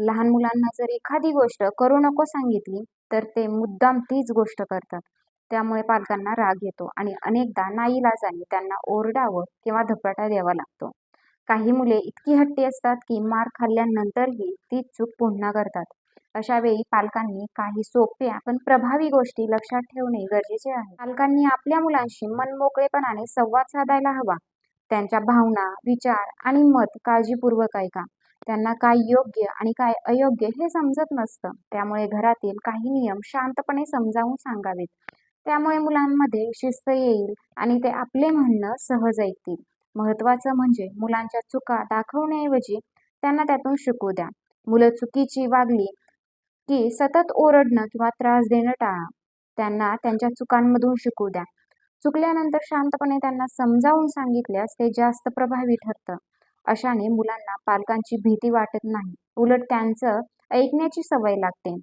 लहान मुलांना जर एखादी गोष्ट करू नको सांगितली तर ते मुद्दाम तीच गोष्ट करतात. त्यामुळे पालकांना राग येतो आणि अनेकदा नाईलाजाने त्यांना ओरडावं किंवा धपाटा द्यावा लागतो. काही मुले इतकी हट्टी असतात की मार खाल्ल्यानंतरही तीच चूक पुन्हा करतात. अशा वेळी पालकांनी काही सोप्या पण प्रभावी गोष्टी लक्षात ठेवणे गरजेचे आहे. पालकांनी आपल्या मुलांशी मनमोकळेपणाने संवाद साधायला हवा. त्यांच्या भावना विचार आणि मत काळजीपूर्वक ऐका. त्यांना काय योग्य आणि काय अयोग्य हे समजत नसतं. त्यामुळे घरातील काही नियम शांतपणे समजावून सांगावेत. त्यामुळे मुलांमध्ये शिस्त येईल आणि ते आपले म्हणणं सहज ऐकतील. महत्त्वाचं म्हणजे मुलांच्या चुका दाखवण्याऐवजी त्यांना त्यातून शिकू द्या. मुलं चुकीची वागली की सतत ओरडणं किंवा त्रास देणं टाळा. त्यांना त्यांच्या चुकांमधून शिकू द्या. चुकल्यानंतर शांतपणे त्यांना समजावून सांगितल्यास ते जास्त प्रभावी ठरतं. अशाने मुलांना पालकांची भीती वाटत नाही. उलट त्यांचं ऐकण्याची सवय लागते.